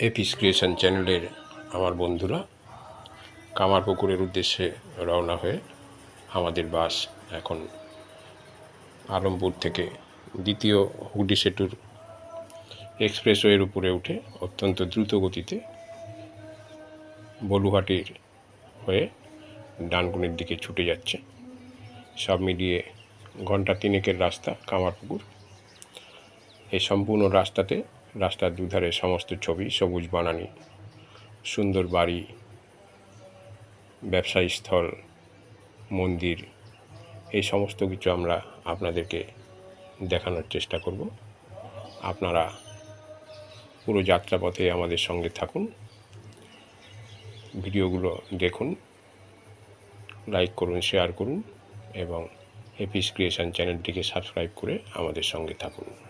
Apis creation চ্যানেলের আমার বন্ধুরা কামারপুকুরের উদ্দেশ্যে রওনা হয়ে আমাদের বাস এখন আলমপুর থেকে দ্বিতীয় হুগলি সেতুর এক্সপ্রেসওয়ের উপরে উঠে অত্যন্ত দ্রুত গতিতে বলুহাটির হয়ে ডানকুনির দিকে ছুটে যাচ্ছে। সব মিলিয়ে ঘণ্টা তিনেকের রাস্তা কামারপুকুর। এই সম্পূর্ণ রাস্তাতে রাস্তার দুধারে সমস্ত ছবি সবুজ বানানি। সুন্দর বাড়ি, ব্যবসায়ী স্থল, মন্দির, এই সমস্ত কিছু আমরা আপনাদেরকে দেখানোর চেষ্টা করব। আপনারা পুরো যাত্রাপথে আমাদের সঙ্গে থাকুন। ভিডিওগুলো দেখুন, লাইক করুন, শেয়ার করুন এবং এপিস ক্রিয়েশন চ্যানেলটিকে সাবস্ক্রাইব করে আমাদের সঙ্গে থাকুন।